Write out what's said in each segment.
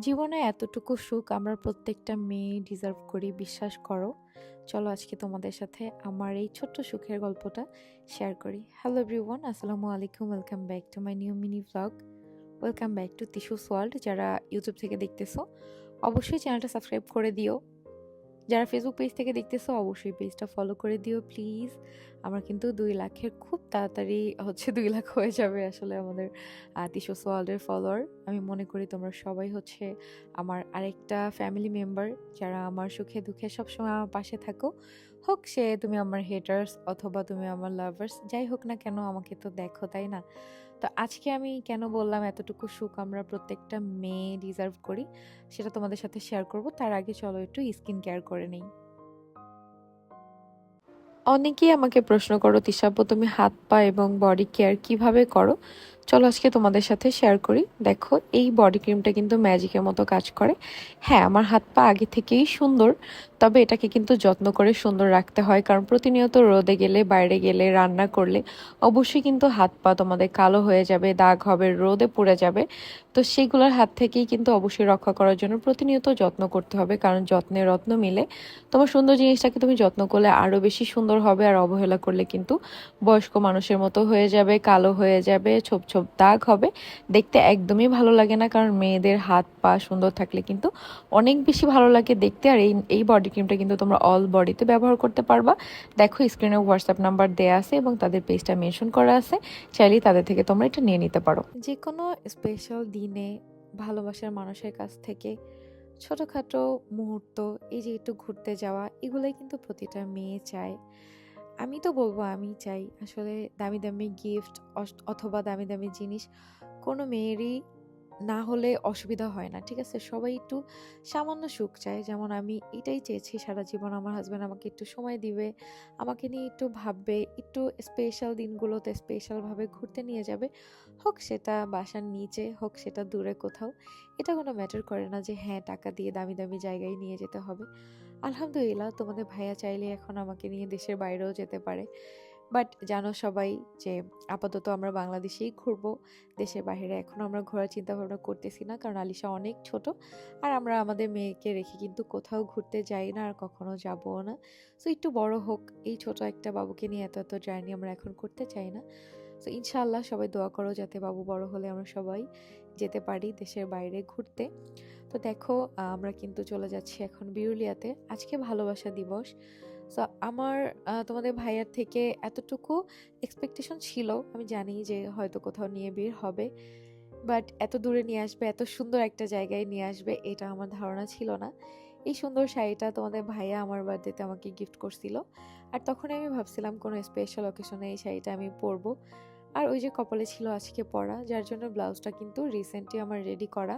জীবনে এতটুকু সুখ আমরা প্রত্যেকটা মেয়ে ডিজার্ভ করি, বিশ্বাস করো। চলো আজকে তোমাদের সাথে আমার এই ছোট্ট সুখের গল্পটা শেয়ার করি। হ্যালো এভরিওয়ান আসসালামু আলাইকুম welcome back to my new mini blog welcome back to Tishu's world যারা ইউটিউব থেকে দেখতেছো, অবশ্যই চ্যানেলটা সাবস্ক্রাইব করে দিও। যারা ফেসবুক পেজ থেকে দেখতেছো, অবশ্যই পেজটা ফলো করে দিও প্লিজ আমার কিন্তু দুই লাখের খুব তাড়াতাড়ি হচ্ছে দুই লাখ হয়ে যাবে আসলে আমাদের তিশোস ওয়ার্ল্ডের ফলোয়ার আমি মনে করি তোমরা সবাই হচ্ছে আমার আরেকটা ফ্যামিলি মেম্বার যারা আমার সুখে দুঃখে সবসময় আমার পাশে থাকো। হোক সে তুমি আমার হেটার্স অথবা তুমি আমার লাভার্স যাই হোক না কেন আমাকে তো দেখো, তাই না? তো আজকে আমি কেন বললাম এতটুকু সুখ আমরা প্রত্যেকটা মেয়ে ডিজার্ভ করি? সেটা তোমাদের সাথে শেয়ার করব। তার আগে চলো একটু স্কিন কেয়ার করে নেই। অনেকেই আমাকে প্রশ্ন করো, তিশাব্য, তুমি হাত, পা এবং বডি কেয়ার কীভাবে করো? চলো আজকে তোমাদের সাথে শেয়ার করি। দেখো, এই বডি ক্রিমটা কিন্তু ম্যাজিকের মতো কাজ করে। হ্যাঁ আমার হাত, পা আগে থেকেই সুন্দর, তবে এটাকে কিন্তু যত্ন করে সুন্দর রাখতে হয়, কারণ প্রতিনিয়ত রোদে গেলে, বাইরে গেলে, রান্না করলে অবশ্যই কিন্তু হাত, পা তোমাদের কালো হয়ে যাবে, দাগ হবে, রোদে পুড়ে যাবে। তো সেইগুলোর হাত থেকেই কিন্তু অবশ্যই রক্ষা করার জন্য প্রতিনিয়ত যত্ন করতে হবে, কারণ যত্নে রত্ন মিলে তোমার সুন্দর জিনিসটাকে তুমি যত্ন করলে আরও বেশি সুন্দর হবে আর অবহেলা করলে কিন্তু বয়স্ক মানুষের মতো হয়ে যাবে, কালো হয়ে যাবে, ছোপ ছোপ দাগ হবে। দেখতে একদমই ভালো লাগে না, কারণ মেয়েদের হাত পা সুন্দর থাকলে কিন্তু অনেক বেশি ভালো লাগে দেখতে। আর এই এই বডি ক্রিমটা কিন্তু তোমরা অল বডিতে ব্যবহার করতে পারবা। দেখো স্ক্রিনে হোয়াটসঅ্যাপ নাম্বার দেওয়া আছে এবং তাদের পেজটা মেনশন করা আছে। চাইলেই তাদের থেকে তোমরা এটা নিয়ে নিতে পারো। যে কোনো স্পেশাল দিনে ভালোবাসার মানুষের কাছ থেকে ছোটোখাটো মুহূর্ত, এই যে একটু ঘুরতে যাওয়া, এগুলোই কিন্তু প্রতিটা মেয়ে চায়। আমি তো বলব আমি চাই। আসলে দামি দামি গিফট অথবা দামি দামি জিনিস কোনো মেয়েরই না হলে অসুবিধা হয় না, ঠিক আছে? সবাই একটু সামান্য সুখ চায়। যেমন আমি এটাই চেয়েছি সারা জীবন, আমার হাজব্যান্ড আমাকে একটু সময় দিবে, আমাকে নিয়ে একটু ভাববে, একটু স্পেশাল দিনগুলোতে স্পেশালভাবে ঘুরতে নিয়ে যাবে। হোক সেটা বাসার নিচে, হোক সেটা দূরে কোথাও, এটা কোনো ম্যাটার করে না যে হ্যাঁ টাকা দিয়ে দামি দামি জায়গায় নিয়ে যেতে হবে। আলহামদুলিল্লাহ, তোমাদের ভাইয়া চাইলে এখন আমাকে নিয়ে দেশের বাইরেও যেতে পারে। বাট জানো সবাই যে আপাতত আমরা বাংলাদেশেই ঘুরবো, দেশের বাইরে এখন আমরা ঘোরার চিন্তা ভাবনা করতেছি না, কারণ আলিশা অনেক ছোট আর আমরা আমাদের মেয়েকে রেখে কিন্তু কোথাও ঘুরতে যাই না আর কখনো যাবও না। সো একটু বড় হোক, এই ছোট একটা বাবুকে নিয়ে এত এত জার্নি আমরা এখন করতে চাই না। সো ইনশাআল্লাহ সবাই দোয়া করো যাতে বাবু বড় হলে আমরা সবাই যেতে পারি দেশের বাইরে ঘুরতে। তো দেখো, আমরা কিন্তু চলে যাচ্ছি এখন বিরুলিয়াতে আজকে ভালোবাসা দিবস। সো আমার তোমাদের ভাইয়ার থেকে এতটুকু এক্সপেকটেশন ছিল। আমি জানি যে হয়তো কোথাও নিয়ে বের হবে। বাট এত দূরে নিয়ে আসবে, এত সুন্দর একটা জায়গায় নিয়ে আসবে, এটা আমার ধারণা ছিল না। এই সুন্দর শাড়িটা তোমাদের ভাইয়া আমার বার্থডেতে আমাকে গিফট করছিল। আর তখনই আমি ভাবছিলাম কোনো স্পেশাল অকেশনে এই শাড়িটা আমি পরবো। আর ওই যে কপালে ছিল আজকে পরা, যার জন্য ব্লাউজটা কিন্তু রিসেন্টলি আমার রেডি করা।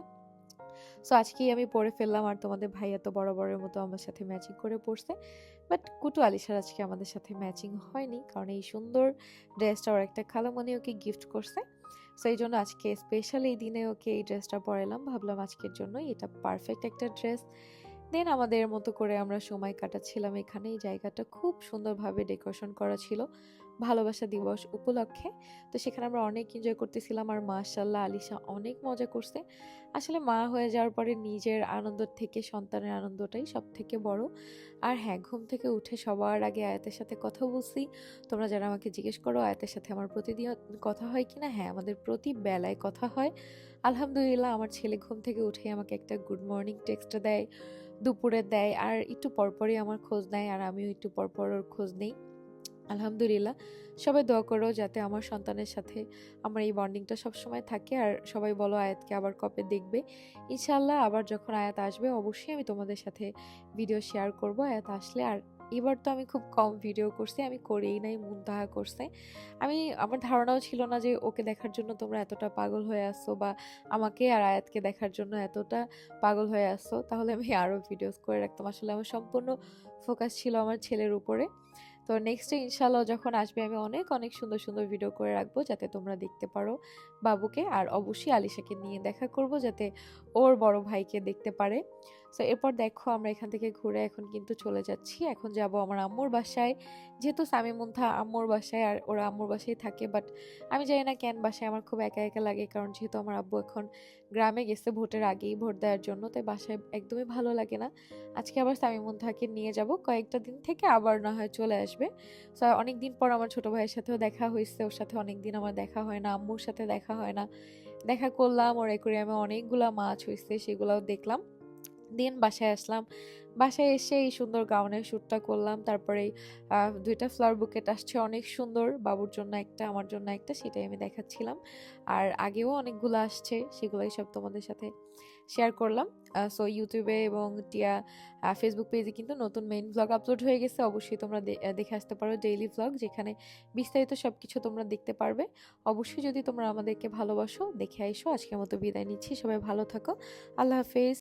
সো আজকেই আমি পরে ফেললাম আর তোমাদের ভাইয়া তো বড়ের মতো আমার সাথে ম্যাচিং করে পড়ছে। বাট কুটু আলিশার আজকে আমাদের সাথে ম্যাচিং হয়নি কারণ এই সুন্দর ড্রেসটা ওর একটা খালামণি ওকে গিফট করছে। সো এই জন্য আজকে স্পেশাল এই দিনে ওকে এই ড্রেসটা পরালাম ভাবলাম আজকের জন্য এটা পারফেক্ট একটা ড্রেস দেন আমাদের মতো করে আমরা সময় কাটাচ্ছিলাম এখানে। এই জায়গাটা খুব সুন্দরভাবে ডেকোরেশন করা ছিল। ভালোবাসা দিবস উপলক্ষে। তো সেখানে আমরা অনেক এনজয় করতেছিলাম আর মাশাল্লাহ আলিশা অনেক মজা করছে। আসলে মা হয়ে যাওয়ার পরে নিজের আনন্দ থেকে, সন্তানের আনন্দটাই সব থেকে বড়। আর হ্যাঁ ঘুম থেকে উঠে সবার আগে আয়াতের সাথে কথা বলছি। তোমরা যারা আমাকে জিজ্ঞেস করো আয়াতের সাথে আমার প্রতিদিন কথা হয় কি না হ্যাঁ আমাদের প্রতি বেলায় কথা হয়। আলহামদুলিল্লাহ, আমার ছেলে ঘুম থেকে উঠে আমাকে একটা গুড মর্নিং টেক্সট দেয়, দুপুরে দেয়, আর একটু পরপরই আমার খোঁজ নেয়, আর আমিও একটু পরপর ওর খোঁজ নেই। আলহামদুলিল্লাহ, সবাই দোয়া করো যাতে আমার সন্তানের সাথে আমার এই বন্ডিংটা সবসময় থাকে, আর সবাই বলো আয়াতকে আবার কবে দেখবে। ইনশাল্লাহ আবার যখন আয়াত আসবে, অবশ্যই আমি তোমাদের সাথে ভিডিও শেয়ার করব, আয়াত আসলে, আর এবার তো আমি খুব কম ভিডিও করছি, আমি করেই নাই মুন্তাহা করছে। আমি, আমার ধারণাও ছিল না যে ওকে দেখার জন্য তোমরা এতটা পাগল হয়ে আসছো বা আমাকে আর আয়াতকে দেখার জন্য এতটা পাগল হয়ে আসছো তাহলে আমি আরও ভিডিওস করে রাখতাম। আসলে আমার সম্পূর্ণ ফোকাস ছিল আমার ছেলের উপরে। তো নেক্সটে ইনশাল্লাহ যখন আসবে, আমি অনেক অনেক সুন্দর সুন্দর ভিডিও করে রাখব যাতে তোমরা দেখতে পারো বাবুকে। আর অবশ্যই আলিশাকে নিয়ে দেখা করব যাতে ওর বড় ভাইকে দেখতে পারে। সো এরপর দেখো আমরা এখান থেকে ঘুরে এখন কিন্তু চলে যাচ্ছি। এখন যাব আমার আম্মুর বাসায়। যেহেতু সামি মুন্থা আম্মুর বাসায় আর ওরা আম্মুর বাসায় থাকে বাট আমি জানি না কেন বাসায় আমার খুব একা একা লাগে, কারণ যেহেতু আমার আব্বু এখন গ্রামে গেছে ভোটের আগেই ভোট দেওয়ার জন্য, তাই বাসায় একদমই ভালো লাগে না। আজকে আবার সামি মুন্থাকে নিয়ে যাব। কয়েকটা দিন থেকে আবার না হয় চলে আসবে। সো অনেক দিন পর আমার ছোট ভাইয়ের সাথেও দেখা হয়েছে, ওর সাথে অনেক দিন আমার দেখা হয় না, আম্মুর সাথে দেখা হয় না। দেখা করলাম, ওর অ্যাকোরিয়ামে অনেকগুলা মাছ হয়েছে, সেগুলোও দেখলাম। দিন বাসায় আসলাম। বাসায় এসে এই সুন্দর গাউনের শ্যুটটা করলাম। তারপরে দুইটা ফ্লাওয়ার বুকেট আসছে অনেক সুন্দর। বাবুর জন্য একটা, আমার জন্য একটা, সেটাই আমি দেখাচ্ছিলাম। আর আগেও অনেকগুলো আসছে, সেগুলোই সব তোমাদের সাথে শেয়ার করলাম। সো ইউটিউবে এবং টিয়া ফেসবুক পেজে কিন্তু নতুন মেইন ব্লগ আপলোড হয়ে গেছে। অবশ্যই তোমরা দেখে আসতে পারো ডেইলি ব্লগ যেখানে বিস্তারিত সব কিছু তোমরা দেখতে পারবে। অবশ্যই যদি তোমরা আমাদেরকে ভালোবাসো, দেখে আইসো। আজকের মতো বিদায় নিচ্ছি। সবাই ভালো থাকো। আল্লাহ হাফেজ।